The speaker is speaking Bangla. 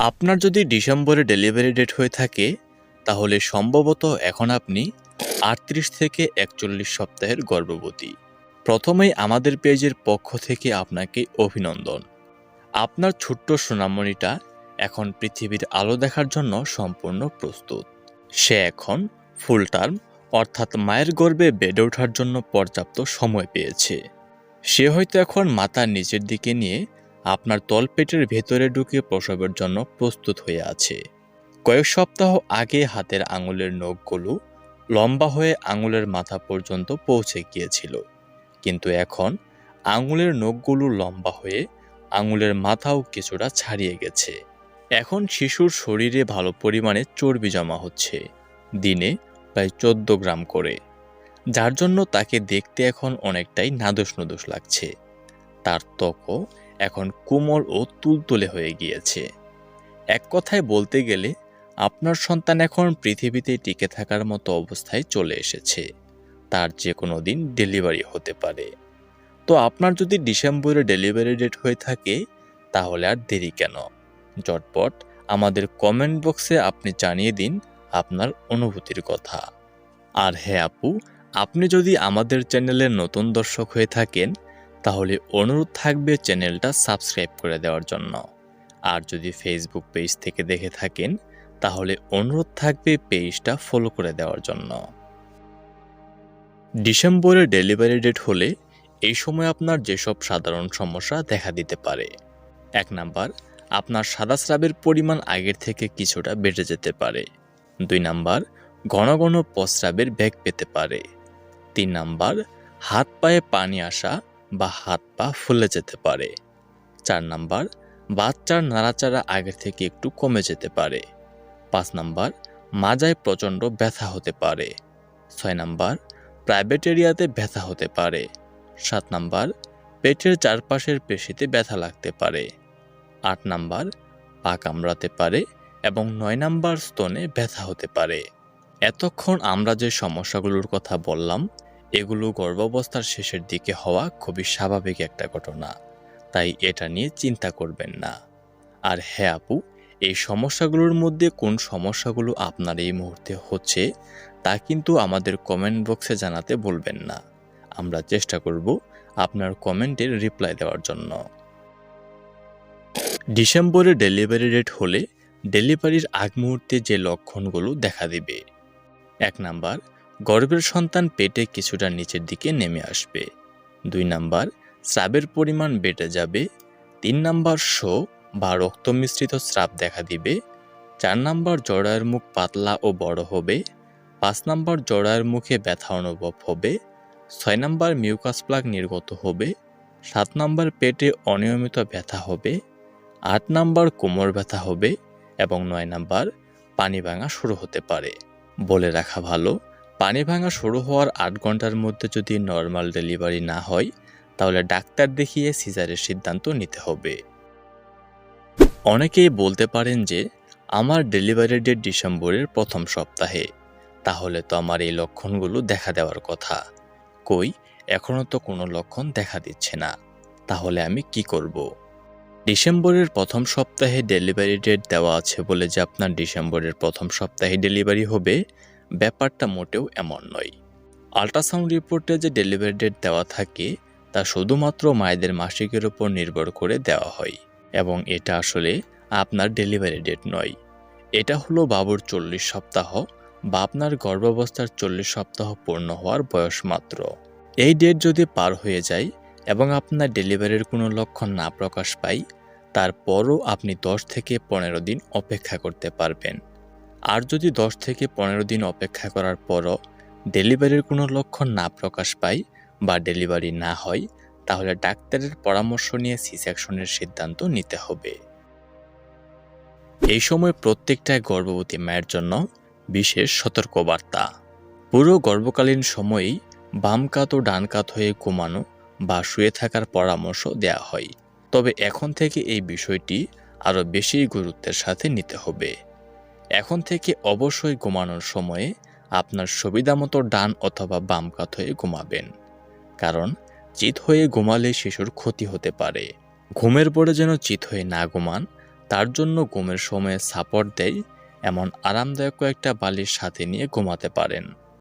আপনার যদি ডিসেম্বরে ডেলিভারি ডেট হয়ে থাকে, তাহলে সম্ভবত এখন আপনি আটত্রিশ থেকে একচল্লিশ সপ্তাহের গর্ভবতী। প্রথমেই আমাদের পেজের পক্ষ থেকে আপনাকে অভিনন্দন। আপনার ছোট্ট সোনামণিটা এখন পৃথিবীর আলো দেখার জন্য সম্পূর্ণ প্রস্তুত। সে এখন ফুল টার্ম অর্থাৎ মায়ের গর্ভে বেড়ে ওঠার জন্য পর্যাপ্ত সময় পেয়েছে। সে হয়তো এখন মাথার নিচের দিকে নিয়ে আপনার তলপেটের ভেতরে ঢুকে প্রসবের জন্য প্রস্তুত হয়ে আছে। কয়েক সপ্তাহ আগে হাতের আঙুলের নখগুলো লম্বা হয়ে আঙুলের মাথা পর্যন্ত পৌঁছে গিয়েছিল। কিন্তু এখন আঙুলের নখগুলো লম্বা হয়ে আঙুলের মাথাও কিছুটা ছাড়িয়ে গেছে। এখন শিশুর শরীরে ভালো পরিমাণে চর্বি জমা হচ্ছে। দিনে প্রায় চোদ্দ গ্রাম করে। যার জন্য তাকে দেখতে এখন অনেকটাই নাদোষ নদোষ লাগছে। তার ত্বকও এখন কোমল ও তুলতুলে হয়ে গিয়েছে। এক কথায় বলতে গেলে, আপনার সন্তান এখন পৃথিবীতে টিকে থাকার মতো অবস্থায় চলে এসেছে। তার যে কোনো দিন ডেলিভারি হতে পারে। তো আপনার যদি ডিসেম্বরে ডেলিভারি ডেট হয়ে থাকে, তাহলে আর দেরি কেন? জটপট আমাদের কমেন্ট বক্সে আপনি জানিয়ে দিন আপনার অনুভূতির কথা। আর হ্যাঁ আপু, আপনি যদি আমাদের চ্যানেলের নতুন দর্শক হয়ে থাকেন তাহলে অনুরোধ থাকবে চ্যানেলটা সাবস্ক্রাইব করে দেওয়ার জন্য। আর যদি ফেসবুক পেজ থেকে দেখে থাকেন, তাহলে অনুরোধ থাকবে পেজটা ফলো করে দেওয়ার জন্য। ডিসেম্বরে ডেলিভারি ডেট হলে এই সময় আপনার যেসব সাধারণ সমস্যা দেখা দিতে পারে। এক নাম্বার, আপনার সাদা স্রাবের পরিমাণ আগের থেকে কিছুটা বেড়ে যেতে পারে। দুই নাম্বার, ঘন ঘন প্রস্রাবের ব্যাগ পেতে পারে। তিন নাম্বার, হাত পায়ে পানি আসা বা হাত পা ফুলে যেতে পারে। চার নাম্বার, বাচ্চার নাড়াচাড়া আগের থেকে একটু কমে যেতে পারে। পাঁচ নাম্বার, মাজায় প্রচণ্ড ব্যথা হতে পারে। ছয় নাম্বার প্রাইভেট এরিয়াতে ব্যথা হতে পারে। সাত নাম্বার, পেটের চারপাশের পেশিতে ব্যথা লাগতে পারে। আট নাম্বার, পা কামড়াতে পারে এবং নয় নাম্বার স্তনে ব্যথা হতে পারে। এতক্ষণ আমরা যে সমস্যাগুলোর কথা বললাম এগুলো গর্ভাবস্থার শেষের দিকে হওয়া খুবই স্বাভাবিক একটা ঘটনা। তাই এটা নিয়ে চিন্তা করবেন না। আর হ্যাঁ আপু, এই সমস্যাগুলোর মধ্যে কোন সমস্যাগুলো আপনার এই মুহূর্তে হচ্ছে, তা কিন্তু আমাদের কমেন্ট বক্সে জানাতে বলবেন না। আমরা চেষ্টা করব আপনার কমেন্টের রিপ্লাই দেওয়ার জন্য। ডিসেম্বরে ডেলিভারি ডেট হলে ডেলিভারির আগ মুহূর্তে যে লক্ষণগুলো দেখা দিবে। এক নাম্বার গর্ভের সন্তান পেটে কিছুটা নিচের দিকে নেমে আসবে। দুই নাম্বার, স্রাবের পরিমাণ বেড়ে যাবে। তিন নাম্বার, শো বা রক্ত মিশ্রিত স্রাব দেখা দিবে। চার নাম্বার, জরায়ের মুখ পাতলা ও বড় হবে। পাঁচ নাম্বার, জরায়ের মুখে ব্যথা অনুভব হবে। ছয় নাম্বার, মিউকাস প্লাগ নির্গত হবে। সাত নাম্বার, পেটে অনিয়মিত ব্যথা হবে। আট নাম্বার, কোমর ব্যথা হবে এবং নয় নাম্বার, পানি ভাঙা শুরু হতে পারে। বলে রাখা ভালো পানি ভাঙা শুরু হওয়ার আট ঘণ্টার মধ্যে যদি নর্মাল ডেলিভারি না হয়, তাহলে ডাক্তার দেখিয়ে সিজারের সিদ্ধান্ত নিতে হবে। অনেকেই বলতে পারেন যে, আমার ডেলিভারি ডেট ডিসেম্বরের প্রথম সপ্তাহে। তাহলে তো আমার এই লক্ষণগুলো দেখা দেওয়ার কথা। কই এখনও তো কোনো লক্ষণ দেখা দিচ্ছে না। তাহলে আমি কি করব? ডিসেম্বরের প্রথম সপ্তাহে ডেলিভারি ডেট দেওয়া আছে বলে যে আপনার ডিসেম্বরের প্রথম সপ্তাহে ডেলিভারি হবে ব্যাপারটা মোটেও এমন নয়। আল্ট্রাসাউন্ড রিপোর্টে যে ডেলিভারি ডেট দেওয়া থাকে, তা শুধুমাত্র মায়েদের মাসিকের উপর নির্ভর করে দেওয়া হয় এবং এটা আসলে আপনার ডেলিভারি ডেট নয়। এটা হলো বাবুর চল্লিশ সপ্তাহ বা আপনার গর্ভাবস্থার চল্লিশ সপ্তাহ পূর্ণ হওয়ার বয়স মাত্র। এই ডেট যদি পার হয়ে যায় এবং আপনার ডেলিভারির কোনো লক্ষণ না প্রকাশ পায়, তারপরও আপনি দশ থেকে পনেরো দিন অপেক্ষা করতে পারবেন। আর যদি দশ থেকে পনেরো দিন অপেক্ষা করার পরও ডেলিভারির কোনো লক্ষণ না প্রকাশ পায় বা ডেলিভারি না হয়, তাহলে ডাক্তারের পরামর্শ নিয়ে সি সেকশনের সিদ্ধান্ত নিতে হবে। এই সময় প্রত্যেকটা গর্ভবতী মায়ের জন্য বিশেষ সতর্কবার্তা। পুরো গর্ভকালীন সময়েই বাম কাত ও ডান কাত হয়ে ঘুমানো বা শুয়ে থাকার পরামর্শ দেওয়া হয়। তবে এখন থেকে এই বিষয়টি আরও বেশি গুরুত্বের সাথে নিতে হবে। এখন থেকে অবশ্যই ঘুমানোর সময়ে আপনার সুবিধামতো ডান অথবা বাম কাত হয়ে ঘুমাবেন। কারণ চিত হয়ে ঘুমালে শিশুর ক্ষতি হতে পারে। ঘুমের পরে যেন চিত হয়ে না ঘুমান, তার জন্য ঘুমের সময়ে সাপোর্ট দেয়, এমন আরামদায়ক একটা বালির সাথে নিয়ে ঘুমাতে পারেন।